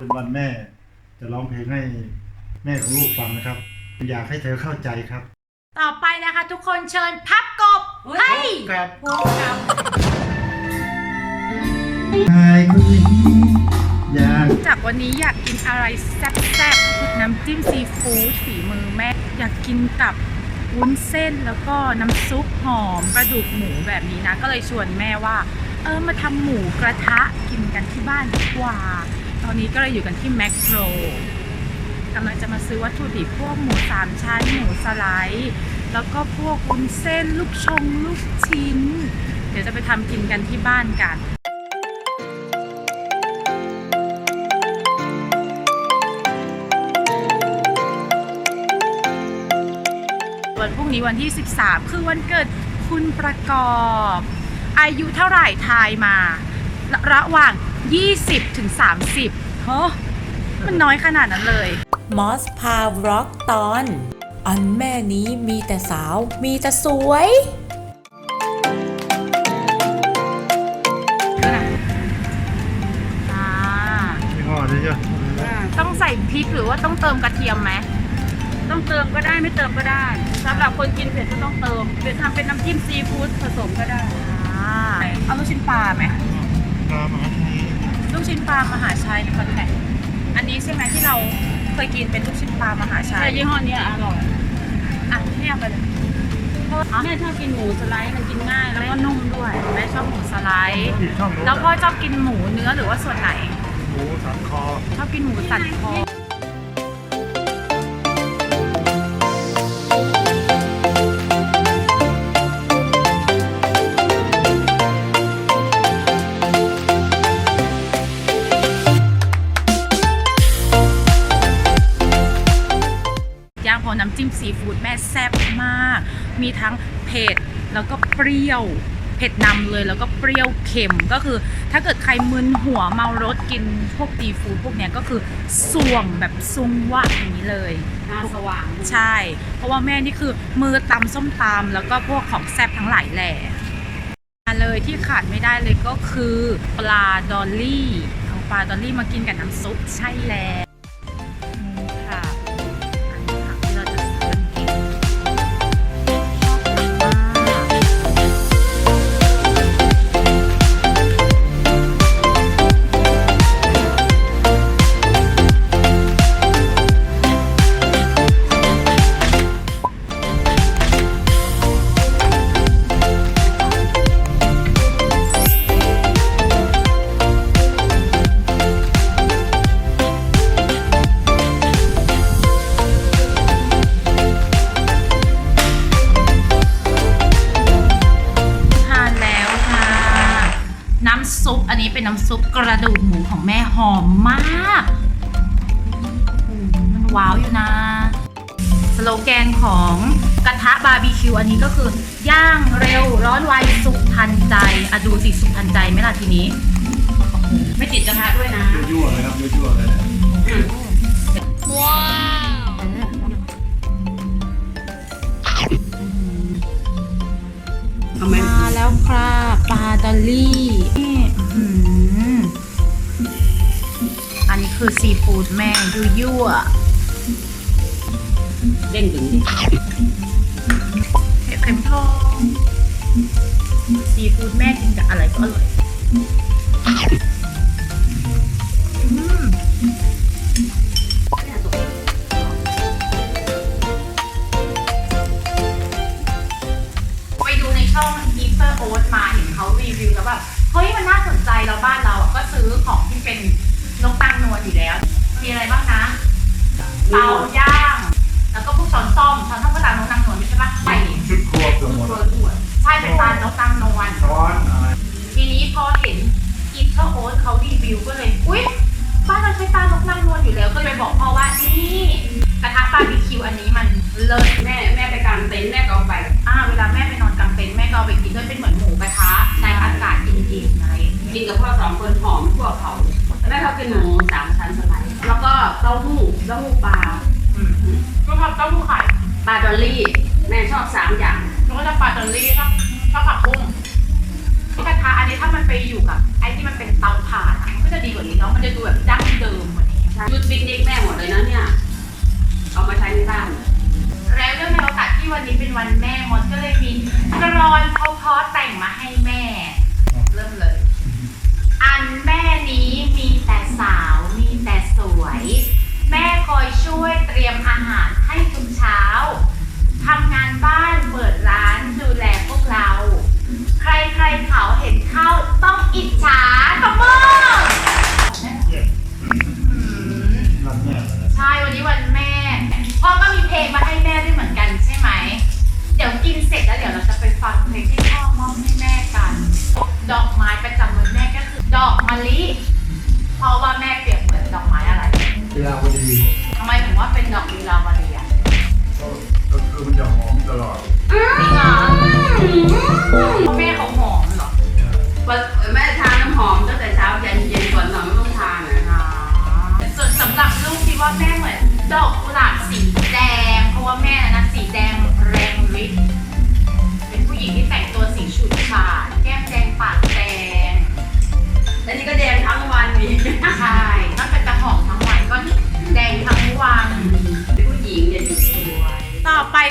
เป็นวันแม่ จะร้องเพลงให้แม่ของลูกฟังนะครับ อยากให้เธอเข้าใจครับ ต่อไปนะคะทุกคนเชิญพับกบให้ครับพวกเราชายคนนี้อยากจากวันนี้อยากกินอะไรแซ่บๆน้ำจิ้มซีฟู้ดฝีมือแม่ อยากกินกับวุ้นเส้นแล้วก็น้ำซุปหอมกระดูกหมูแบบนี้นะ ก็เลยชวนแม่ว่า เออมาทำหมูกระทะกินกันที่บ้านดีกว่า ตอนนี้ก็เลยอยู่กันที่แมคโครกำลังจะมาซื้อวัตถุดิบพวกหมูสามชั้น หมูสไลด์แล้วก็พวกวุ้นเส้น ลูกชง ลูกชิ้น เดี๋ยวจะไปทำกินกันที่บ้านกันวันพรุ่งนี้วันที่ 13 คือวันเกิดคุณประกอบ อายุเท่าไหร่ทายมา ระระหว่าง 20ถึง30เฮ้มันน้อยขนาดนั้นเลย มอสพาบล็อกตอน อันแม่นี้มีแต่สาว มีแต่สวยอ่ายี่ห้อนี้ใช่ไหมต้องใส่พริกหรือว่าต้องเติมกระเทียมไหม ต้องเติมก็ได้ไม่เติมก็ได้สำหรับคนกินเผ็ดก็ต้องเติมเป็นทำเป็นน้ำจิ้มซีฟู้ดผสมก็ได้อ่าเอาลูกชิ้นปลาไหมตามหาที ลูกชิ้นปลามหาชัยในคอนแทคอันนี้ใช่ไหมที่เราเคยกินเป็นลูกชิ้นปลามหาชัใช่ยยี่ห้อเนี้ยอร่อย อะเนี่ยไปเลยแม่ชอบกินหมูสไลด์มันกินง่ายแล้วก็นุ่มด้วยแม่ชอบหมูสไลด์อีกช่องนู้นแล้วพ่อชอบกินหมูเนื้อหรือว่าส่วนไหน หมูสันคอ ชอบกินหมูสันคอ ย่างพอน้ำจิ้มซีฟู้ดแม่แซ่บมาก มีทั้งเผ็ดแล้วก็เปรี้ยวเผ็ดนำเลยแล้วก็เปรี้ยวเค็มก็คือ ถ้าเกิดใครมึนหัวเมารถกินพวกซีฟู้ดพวกเนี้ยก็คือส่วงแบบซุงวะอย่างนี้เลยตาสว่างใช่ เพราะว่าแม่นี่คือมือตำส้มตำแล้วก็พวกของแซ่บทั้งหลายแหล่มาเลยที่ขาดไม่ได้เลยก็คือปลาดอลลี่เอาปลาดอลลี่มากินกับน้ำซุปใช่แล้ว น้ำซุปอันนี้เป็นน้ำซุปกระดูกหมูของแม่หอมมากมันว้าวอยู่นะ สโลแกนของกระทะบาร์บีคิวอันนี้ก็คือย่างเร็วร้อนไวสุกทันใจอะดูสิสุกทันใจไหมล่ะทีนี้ ทำไมมาแล้วครับปลาดอลลี่นี่อื้อหืออันนี้คือซีฟู้ดแม่ยั่วยั่วเด้งดึงเห็ดเข็มทองซีฟู้ดแม่กินกับอะไรก็อร่อย เฮ้ยมันน่าสนใจแล้วบ้านเราอะก็ซื้อของที่เป็นนกตังนวลอยู่แล้ว มีอะไรบ้างนะเตาย่างแล้วก็พวกช้อนซ่อมช้อนซ่อมก็ตามนกตังนวลไม่ใช่ปะใส่ชุดครัวเกือบหมดใช่เป็นตาลนกตังนวลช้อนอะไรทีนี้พอเห็นอีเ e อร์โอ๊ตเขารีวิวก็เลย อุ๊ยบ้านเราใช้ตาลนกนางนวลอยู่แล้วก็เลยบอกพ่อว่านี่ หู้เต้าหู้ปลาอืมก็ทำเต้าหู้ไข่ปลาดอลลี่ แม่ชอบสามอย่างแล้วก็จะปลาดอลลี่ชอบชอบผักบุ้งกระทะอันนี้ถ้ามันไปอยู่กับไอ้ที่มันเป็นเตาถ่านอะมันก็จะดีกว่านี้เนาะมันจะดูแบบดั้งเดิมกว่านี้ชุดปิกนิกแม่ มะลิเพราะว่าแม่เปรียบเหมือนดอกไม้อะไรเวลาพอดีทำไมถึงว่าเป็นดอกลีลาวารีอะก็ก็คือมันจะหอมตลอดจริงเหรอแม่เขาหอมเหรอแม่ทาน้ำหอมตั้งแต่เช้ายันเย็นก่อนนอนไม่ต้องทานะส่วนสำหรับลูกคิดว่าแม่เหมือนดอกกุหลาบสีแดง เพราะว่าแม่นะสีแดงแรงฤทธิ์เป็นผู้หญิงที่แต่งตัว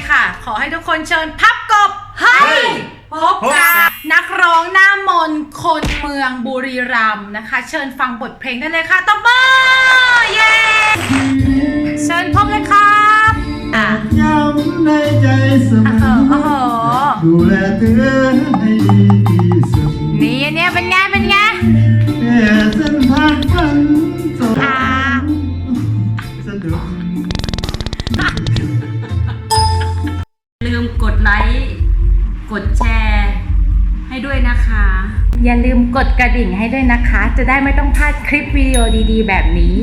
ค่ะ ขอให้ทุกคนเชิญพับกบให้พบกับนักร้องหน้ามนต์คนเมืองบุรีรัมย์นะคะ เชิญฟังบทเพลงได้เลยค่ะตบมือเย้เชิญพบเลยครับอะย้ำในใจเสมโอ้โหอโอ้โหดูแลเธอให้ดีที่สุดนี่เนี่ยเป็นไงเป็นไง อย่าลืมกดกระดิ่งให้ด้วยนะคะ จะได้ไม่ต้องพลาดคลิปวิดีโอดีๆ แบบนี้